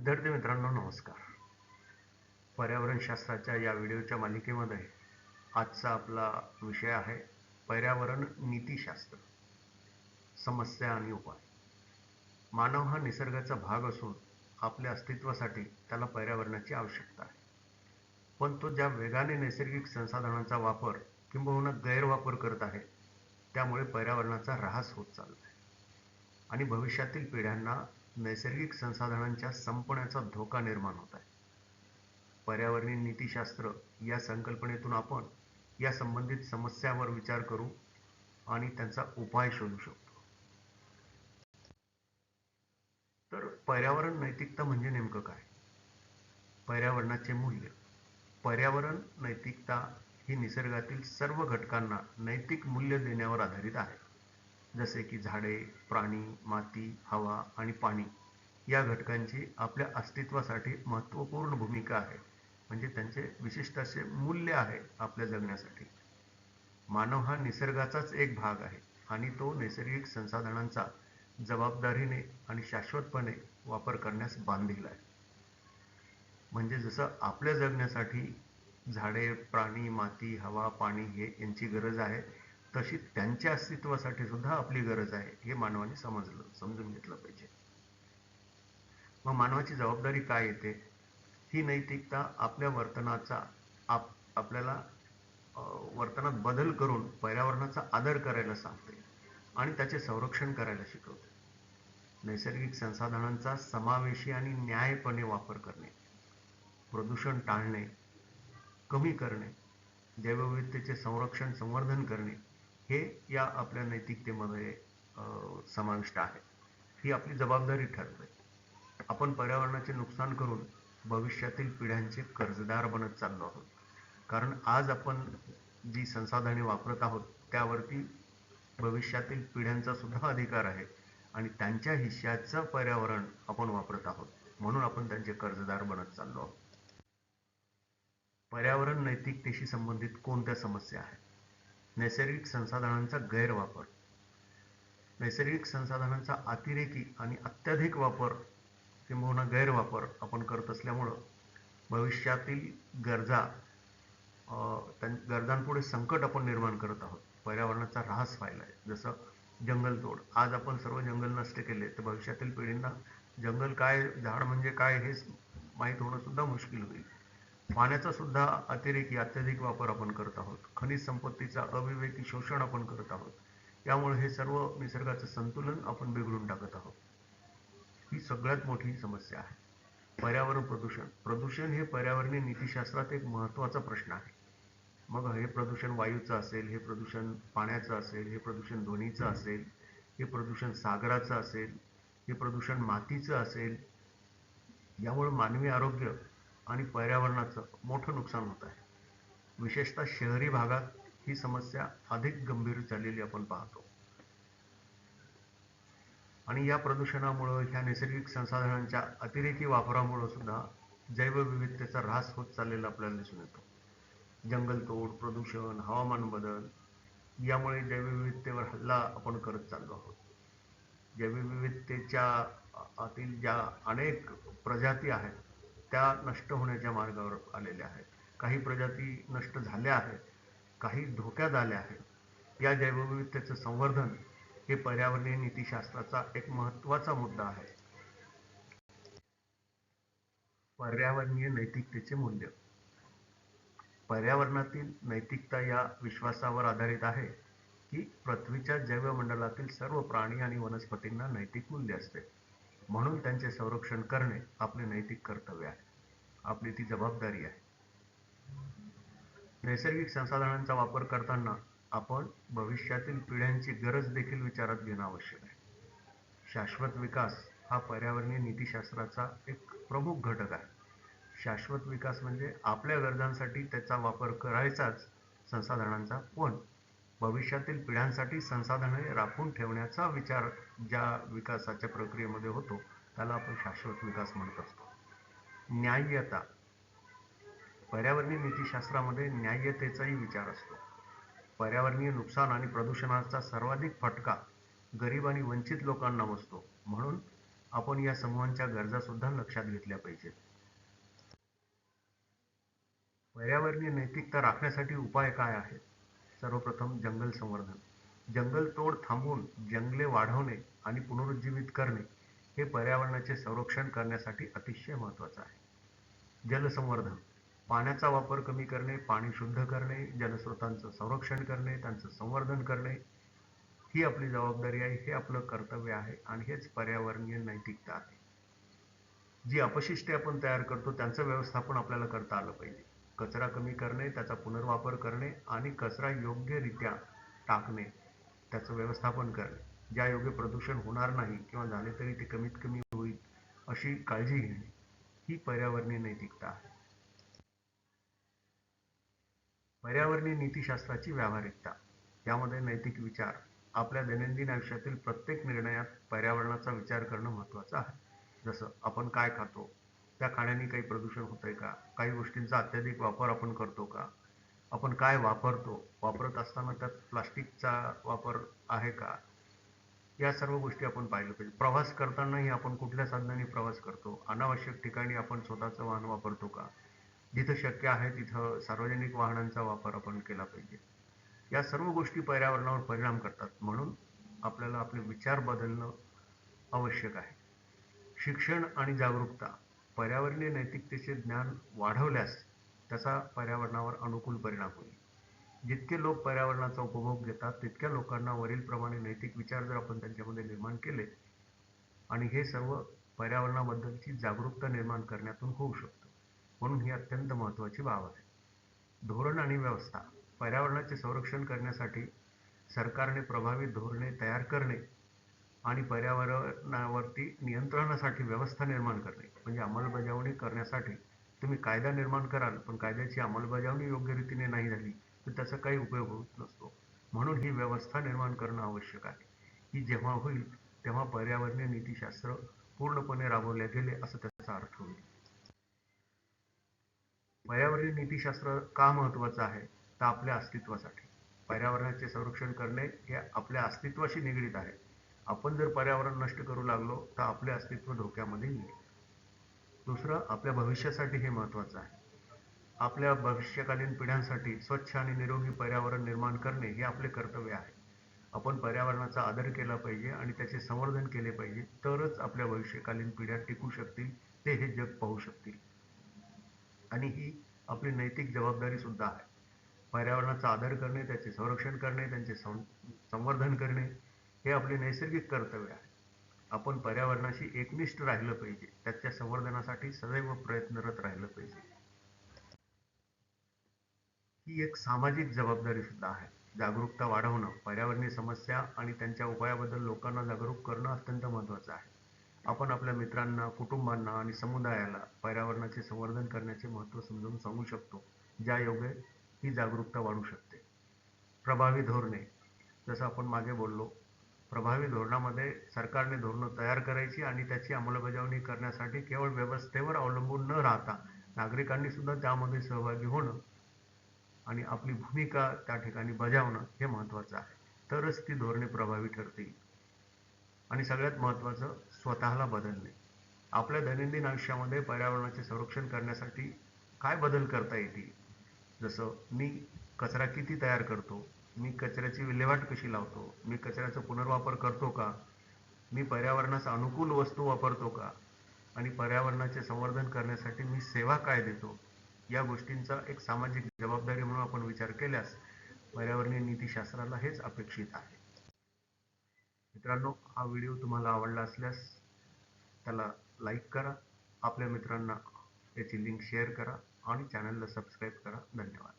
विद्यार्थी मित्रांनो नमस्कार. पर्यावरणशास्त्राच्या या व्हिडिओच्या मालिकेमध्ये आजचा आपला विषय आहे पर्यावरण नीतीशास्त्र. समस्या आणि उपाय. मानव हा निसर्गाचा भाग असून आपल्या अस्तित्वासाठी त्याला पर्यावरणाची आवश्यकता आहे. पण तो ज्या वेगाने नैसर्गिक संसाधनांचा वापर किंबहुना गैरवापर करत आहे त्यामुळे पर्यावरणाचा ऱ्हास होत चालला आहे. आणि भविष्यातील पिढ्यांना नैसर्गिक संसाधनांच्या संपण्याचा धोका निर्माण होत आहे. पर्यावरणीय नीतीशास्त्र या संकल्पनेतून आपण या संबंधित समस्यावर विचार करू आणि त्यांचा उपाय शोधू शकतो. तर पर्यावरण नैतिकता म्हणजे नेमकं काय? पर्यावरणाचे मूल्य. पर्यावरण नैतिकता ही निसर्गातील सर्व घटकांना नैतिक मूल्य देण्यावर आधारित आहे. जसे की झाडे प्राणी माती हवा आणि पाणी या घटकांची आपल्या अस्तित्वासाठी महत्त्वपूर्ण भूमिका आहे. म्हणजे त्यांचे विशिष्ट असे मूल्य आहे आपल्या जगण्यासाठी. मानव हा निसर्गाचाच एक भाग आहे आणि तो नैसर्गिक संसाधनांचा जबाबदारीने आणि शाश्वतपणे वापर करण्यास बांधील आहे. म्हणजे जसं आपल्या जगण्यासाठी झाडे प्राणी माती हवा पाणी हे यांची गरज आहे तशी त्यांच्या अस्तित्वासाठी सुद्धा आपली गरज आहे हे मानवाने समजलं समजून घेतलं पाहिजे. मग मानवाची जबाबदारी काय येते? ही नैतिकता आपल्या वर्तनाचा आप आपल्याला वर्तनात बदल करून पर्यावरणाचा आदर करायला सांगते आणि त्याचे संरक्षण करायला शिकवते. नैसर्गिक संसाधनांचा समावेशी आणि न्यायपणे वापर करणे प्रदूषण टाळणे कमी करणे जैवविविधतेचे संरक्षण संवर्धन करणे हे या आपल्या नैतिकतेमध्ये समाविष्ट आहे. ही आपली जबाबदारी ठरते. आपण पर्यावरणाचे नुकसान करून भविष्यातील पिढ्यांचे कर्जदार बनत चाललो आहोत. कारण आज आपण जी संसाधने वापरत आहोत त्यावरती भविष्यातील पिढ्यांचा सुद्धा अधिकार आहे आणि त्यांच्या हिश्श्याचं पर्यावरण आपण वापरत आहोत. म्हणून आपण त्यांचे कर्जदार बनत चाललो आहोत. पर्यावरण नैतिकतेशी संबंधित कोणत्या समस्या आहेत? नैसर्गिक संसाधनांचा गैरवापर. नैसर्गिक संसाधनांचा अतिरेकी आणि अत्याधिक वापर किंबहुना गैरवापर आपण करत असल्यामुळं भविष्यातील गरजा त्यां गरजांपुढे संकट आपण निर्माण करत आहोत. पर्यावरणाचा ऱ्हास व्हायला आहे. जसं जंगलतोड आज आपण सर्व जंगल नष्ट केले तर भविष्यातील पिढींना जंगल काय झाड म्हणजे काय हेच माहीत होणं सुद्धा मुश्किल होईल. पाण्याचा सुद्धा अतिरेकी अत्यधिक वापर आपण करत आहोत. खनिज संपत्तीचा अविवेकी शोषण आपण करत आहोत. यामुळे हे सर्व निसर्गाचं संतुलन आपण बिघडून टाकत आहोत. ही सगळ्यात मोठी समस्या आहे. पर्यावरण प्रदूषण. प्रदूषण हे पर्यावरणीय नीतीशास्त्रात एक महत्त्वाचा प्रश्न आहे. मग हे प्रदूषण वायूचं असेल हे प्रदूषण पाण्याचं असेल हे प्रदूषण ध्वनीचं असेल हे प्रदूषण सागराचं असेल हे प्रदूषण मातीचं असेल यामुळे मानवी आरोग्य आणि पर्यावरणाचं मोठं नुकसान होत आहे. विशेषतः शहरी भागात ही समस्या अधिक गंभीर झालेली आपण पाहतो. आणि या प्रदूषणामुळं ह्या नैसर्गिक संसाधनांच्या अतिरेकी वापरामुळं सुद्धा जैवविविधतेचा ऱ्हास होत चाललेला आपल्याला दिसून येतो. जंगलतोड प्रदूषण हवामान बदल यामुळे जैवविविधतेवर हल्ला आपण करत चाललो आहोत. जैवविविधतेच्या आतील ज्या अनेक प्रजाती आहेत त्या नष्ट होण्याच्या मार्गावर आलेल्या आहेत. काही प्रजाती नष्ट झाल्या आहेत काही धोक्यात आल्या आहेत. या जैवविविधतेचं संवर्धन हे पर्यावरणीय नीतीशास्त्राचा एक महत्त्वाचा मुद्दा आहे. पर्यावरणीय नैतिकतेचे मूल्य. पर्यावरणातील नैतिकता या विश्वासावर आधारित आहे की पृथ्वीच्या जैवमंडलातील सर्व प्राणी आणि वनस्पतींना नैतिक मूल्य असते. म्हणून त्यांचे संरक्षण करणे आपले नैतिक कर्तव्य आहे. आपली ती जबाबदारी आहे. नैसर्गिक संसाधनांचा वापर करताना आपण भविष्यातील पिढ्यांची गरज देखील विचारात घेणं आवश्यक आहे. शाश्वत विकास हा पर्यावरणीय नीतीशास्त्राचा एक प्रमुख घटक आहे. शाश्वत विकास म्हणजे आपल्या गरजांसाठी त्याचा वापर करायचाच संसाधनांचा पण भविष्यातील पिढ्यांसाठी संसाधने राखून ठेवण्याचा विचार ज्या विकासाच्या प्रक्रियेमध्ये होतो त्याला आपण शाश्वत विकास म्हणत असतो. न्याय्यता. पर्यावरणीय नीतीशास्त्रामध्ये न्याय्यतेचाही विचार असतो. पर्यावरणीय नुकसान आणि प्रदूषणाचा सर्वाधिक फटका गरीब आणि वंचित लोकांना बसतो. म्हणून आपण या समूहांच्या गरजा सुद्धा लक्षात घेतल्या पाहिजेत. पर्यावरणीय नैतिकता राखण्यासाठी उपाय काय आहेत? सर्वप्रथम जंगल संवर्धन. जंगल तोड थांबवून जंगले वाढवणे आणि पुनरुज्जीवित करणे हे पर्यावरणाचे संरक्षण करण्यासाठी अतिशय महत्त्वाचं आहे. जलसंवर्धन. पाण्याचा वापर कमी करणे पाणी शुद्ध करणे जलस्रोतांचं संरक्षण करणे त्यांचं संवर्धन करणे ही आपली जबाबदारी आहे हे आपलं कर्तव्य आहे आणि हेच पर्यावरणीय नैतिकता आहे. जी अपशिष्टे आपण तयार करतो त्यांचं व्यवस्थापन आपल्याला करता आलं पाहिजे. कचरा कमी करणे त्याचा पुनर्वापर करणे आणि कचरा योग्यरित्या टाकणे त्याचं व्यवस्थापन करणे. ज्या योग्य प्रदूषण होणार नाही किंवा झाले तरी ते कमीत कमी होईल अशी काळजी घेणे ही पर्यावरणीय नैतिकता आहे. पर्यावरणीय नीतीशास्त्राची व्यावहारिकता. यामध्ये नैतिक विचार आपल्या दैनंदिन आयुष्यातील प्रत्येक निर्णयात पर्यावरणाचा विचार करणं महत्त्वाचं आहे. जसं आपण काय खातो त्या खाण्याने काही प्रदूषण होतंय का? काही गोष्टींचा अत्याधिक वापर आपण करतो का? आपण काय वापरतो? वापरत असताना त्यात प्लास्टिकचा वापर आहे का? या सर्व गोष्टी आपण पाहिलं पाहिजे. प्रवास करतानाही आपण कुठल्या साधनांनी प्रवास करतो? अनावश्यक ठिकाणी आपण स्वतःचं वाहन वापरतो का? जिथं शक्य आहे तिथं सार्वजनिक वाहनांचा वापर आपण केला पाहिजे. या सर्व गोष्टी पर्यावरणावर परिणाम करतात. म्हणून आपल्याला आपले विचार बदलणं आवश्यक आहे. शिक्षण आणि जागरूकता पर्यावरणीय नैतिकतेचे ज्ञान वाढवल्यास त्याचा पर्यावरणावर अनुकूल परिणाम होईल. जितके लोक पर्यावरणाचा उपभोग घेतात तितक्या लोकांना वरीलप्रमाणे नैतिक विचार जर आपण त्यांच्यामध्ये निर्माण केले आणि हे सर्व पर्यावरणाबद्दलची जागरूकता निर्माण करण्यातून होऊ शकतं. म्हणून ही अत्यंत महत्त्वाची बाब आहे. धोरण आणि व्यवस्था पर्यावरणाचे संरक्षण करण्यासाठी सरकारने प्रभावी धोरणे तयार करणे आणि पर्यावरणावरती नियंत्रणासाठी व्यवस्था निर्माण करणे म्हणजे अंमलबजावणी करण्यासाठी तुम्ही कायदा निर्माण कराल पण कायद्याची अंमलबजावणी योग्य रीतीने नाही झाली तर त्याचा काही उपयोग होत नसतो. म्हणून ही व्यवस्था निर्माण करणं आवश्यक आहे. ही जेव्हा होईल तेव्हा पर्यावरणीय नीतीशास्त्र पूर्णपणे राबवले गेले असं त्याचा अर्थ होईल. पर्यावरणीय नीतीशास्त्र का महत्वाचं आहे? तर आपल्या अस्तित्वासाठी. पर्यावरणाचे संरक्षण करणे हे आपल्या अस्तित्वाशी निगडीत आहे. आपण जर पर्यावरण नष्ट करू लागलो तर आपले अस्तित्व धोक्यामध्ये येईल. दुसरं आपल्या भविष्यासाठी हे महत्वाचं आहे. आपल्या भविष्यकालीन पिढ्यांसाठी स्वच्छ आणि निरोगी पर्यावरण निर्माण करणे हे आपले कर्तव्य आहे. आपण पर्यावरणाचा आदर केला पाहिजे आणि त्याचे संवर्धन केले पाहिजे तरच आपल्या भविष्यकालीन पिढ्या टिकू शकतील ते हे जग पाहू शकतील. आणि ही आपली नैतिक जबाबदारी सुद्धा आहे. पर्यावरणाचा आदर करणे त्याचे संरक्षण करणे त्यांचे संवर्धन करणे हे आपले नैसर्गिक कर्तव्य आहे. आपण पर्यावरणाशी एकनिष्ठ राहिलं पाहिजे. त्याच्या संवर्धनासाठी सदैव प्रयत्नरत राहिलं पाहिजे. ही एक सामाजिक जबाबदारी सुद्धा आहे. जागरूकता वाढवणं पर्यावरणीय समस्या आणि त्यांच्या उपायाबद्दल लोकांना जागरूक करणं अत्यंत महत्त्वाचं आहे. आपण आपल्या मित्रांना कुटुंबांना आणि समुदायाला पर्यावरणाचे संवर्धन करण्याचे महत्त्व समजावून सांगू शकतो. ज्या योगे ही जागरूकता वाढू शकते. प्रभावी धोरणे जसं आपण मागे बोललो प्रभावी धोरणामध्ये सरकारने धोरणं तयार करायची आणि त्याची अंमलबजावणी करण्यासाठी केवळ व्यवस्थेवर अवलंबून न राहता नागरिकांनी सुद्धा त्यामध्ये सहभागी होणं आणि आपली भूमिका त्या ठिकाणी बजावणं हे महत्त्वाचं आहे. तरच ती धोरणे प्रभावी ठरतील. आणि सगळ्यात महत्त्वाचं स्वतःला बदलणे. आपल्या दैनंदिन आयुष्यामध्ये पर्यावरणाचे संरक्षण करण्यासाठी काय बदल करता येतील? जसं मी कचरा किती तयार करतो? मी कचऱ्याची विल्हेवाट कशी लावतो? मी कचऱ्याचा पुनर्वापर करतो का? मी पर्यावरणास अनुकूल वस्तू वापरतो का? आणि पर्यावरणाचे संवर्धन करण्यासाठी मी सेवा काय देतो? या गोष्टींचा एक सामाजिक जबाबदारी म्हणून आपण विचार केल्यास पर्यावरणीय नीतीशास्त्राला हेच अपेक्षित आहे. मित्रांनो हा व्हिडिओ तुम्हाला आवडला असल्यास त्याला लाईक करा आपल्या मित्रांना याची लिंक शेअर करा आणि चॅनलला सबस्क्राईब करा. धन्यवाद.